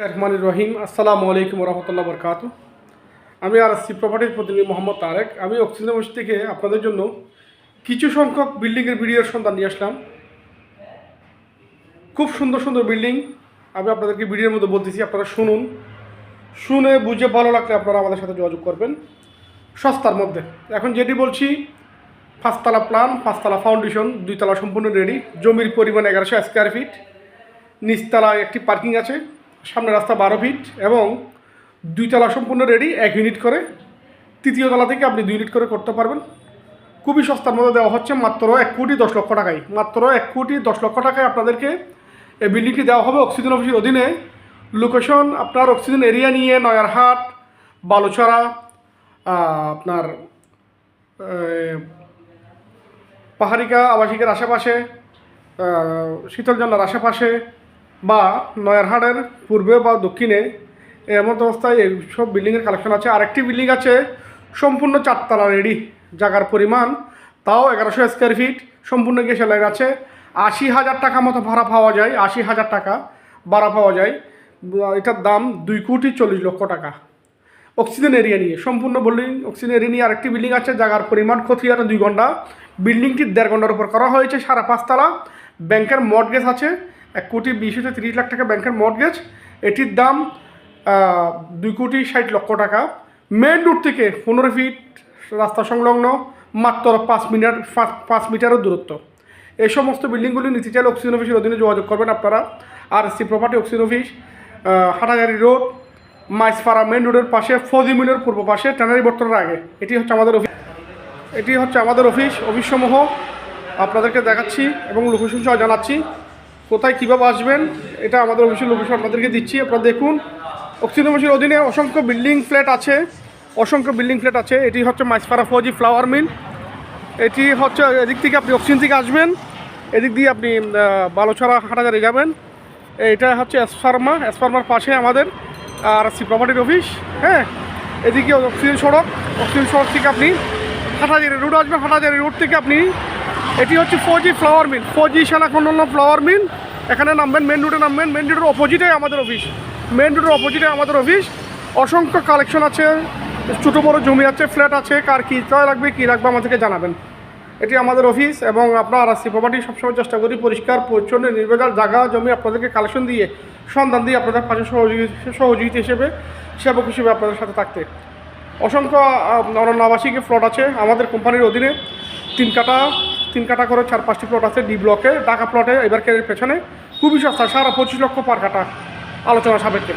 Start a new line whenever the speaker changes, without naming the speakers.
রহমান রহিম। আসসালামু আলাইকুম রহমতুল্লাহ বরকাত আমি আর সি প্রপার্টির প্রতিনিধি মোহাম্মদ তারেক। আমি অক্সিজেন মসজিদ থেকে আপনাদের জন্য কিছু সংখ্যক বিল্ডিংয়ের ভিডিওর সন্ধান নিয়ে আসলাম। খুব সুন্দর সুন্দর বিল্ডিং। আমি আপনাদেরকে ভিডিওর মধ্যে বলতেছি, আপনারা শুনুন। শুনে বুঝে ভালো লাগলে আপনারা আমাদের সাথে যোগাযোগ করবেন। সস্তার মধ্যে। এখন যেটি বলছি, পাঁচতলা প্ল্যান পাঁচতলা ফাউন্ডেশন দুইতলা সম্পূর্ণ রেডি জমির পরিমাণ এগারোশো স্কোয়ার ফিট নিচতলায় একটি পার্কিং আছে। সামনে রাস্তা বারো ফিট এবং দুইতলা সম্পূর্ণ রেডি এক ইউনিট করে। তৃতীয় তলা থেকে আপনি দুই ইউনিট করে করতে পারবেন। খুবই সস্তার মধ্যে দেওয়া হচ্ছে মাত্র এক কোটি দশ লক্ষ টাকায়। মাত্র এক কোটি দশ লক্ষ টাকায় আপনাদেরকে এই বিল্ডিংটি দেওয়া হবে অক্সিজেন অফিসের অধীনে। লোকেশন আপনার অক্সিজেন এরিয়া নিয়ে নয়ারহাট, বালুছড়া আপনার পাহাড়িকা, আবাসিকের আশেপাশে শীতলজলার আশেপাশে বা নয়ারহাটের পূর্বে বা দক্ষিণে এমন অবস্থায় এই সব বিল্ডিংয়ের কালেকশন আছে। আরেকটি বিল্ডিং আছে, সম্পূর্ণ চারতলা রেডি জায়গার পরিমাণ, তাও এগারোশো স্কোয়ার ফিট সম্পূর্ণ গ্যাসের লাইন আছে। আশি হাজার টাকা মতো ভাড়া পাওয়া যায়, আশি হাজার টাকা ভাড়া পাওয়া যায়। এটার দাম দুই কোটি চল্লিশ লক্ষ টাকা। অক্সিজেন এরিয়া নিয়ে, সম্পূর্ণ বিল্ডিং অক্সিজেন এরিয়া নিয়ে আরেকটি বিল্ডিং আছে, জায়গার পরিমাণ ক্ষতি আর দুই ঘণ্টা। বিল্ডিংটি দেড় ঘণ্টার উপর করা হয়েছে, সাড়ে পাঁচতলা। ব্যাংকের মর্টগেজ আছে এক কোটি বিশ হতে তিরিশ লাখ টাকা ব্যাংকের মর্টগেজ। এটির দাম দুই কোটি ষাট লক্ষ টাকা। মেন রুট থেকে পনেরো ফিট রাস্তা সংলগ্ন মাত্র পাঁচ মিটার পাঁচ- মিটারের দূরত্ব। এই সমস্ত বিল্ডিংগুলি নিতে চাইলে অক্সিজেন অফিসের অধীনে যোগাযোগ করবেন আপনারা। আর সি প্রপার্টি অক্সিজেন অফিস আহ, হাটাগাড়ি রোড মাইসপাড়া মেন রোডের পাশে ফৌজি মিলের পূর্ব পাশে ট্যানারি বর্তনের আগে। এটি হচ্ছে আমাদের অফিস এটি হচ্ছে আমাদের অফিস অফিসসমূহ আপনাদেরকে দেখাচ্ছি এবং লোকেশন সহ জানাচ্ছি। কোথায় কীভাবে আসবেন, এটা আমাদের অফিসের লোকেশন আপনাদেরকে দিচ্ছি, আপনারা দেখুন। অক্সিজেন অফিসের অধীনে অসংখ্য বিল্ডিং ফ্ল্যাট আছে, অসংখ্য বিল্ডিং ফ্ল্যাট আছে। এটি হচ্ছে মাইসপাড়া ফৌজি ফ্লাওয়ার মিল। এটি হচ্ছে এদিক থেকে আপনি অক্সিজেন থেকে আসবেন, এদিক দিয়ে আপনি বালুছড়া হাটাজারি যাবেন। এটা হচ্ছে এসফার্মা এসফার্মার পাশে আমাদের আর সি প্রপার্টির অফিস হ্যাঁ? এদিকে অক্সিজেন সড়ক অক্সিজেন সড়ক থেকে আপনি হাটাজারি রোড আসবেন হাটাজারি রোড থেকে আপনি, এটি হচ্ছে ফোজি ফ্লাওয়ার মিল, ফোজি সেনাখন্ডন ফ্লাওয়ার মিল। এখানে নামবেন মেন রোডে নামবেন মেন রোডের অপোজিটে আমাদের অফিস মেন রোডের অপোজিটে আমাদের অফিস অসংখ্য কালেকশন আছে, ছোটো বড়ো জমি আছে ফ্ল্যাট আছে, কার কী ক্রয় লাগবে, কী লাগবে আমাদেরকে জানাবেন। এটি আমাদের অফিস এবং আপনার আরসি প্রপার্টি সবসময় চেষ্টা করি পরিষ্কার, পরিচ্ছন্ন, নির্ভেজাল জায়গা, জমি আপনাদেরকে কালেকশন দিয়ে, সন্ধান দিয়ে আপনাদের পাশে সহযোগী সহযোগিতা হিসেবে, সেবক হিসেবে আপনাদের সাথে থাকতে। অসংখ্য অরণ্য আবাসিক প্লট আছে আমাদের কোম্পানির অধীনে। তিন কাটা তিন কাটা করে চার পাঁচটি প্লট আছে ডি ব্লকে ঢাকা প্লটে এবার পেছনে। খুবই সস্তা সারা পঁচিশ লক্ষ পার কাটা আলোচনা সাপেক্ষে।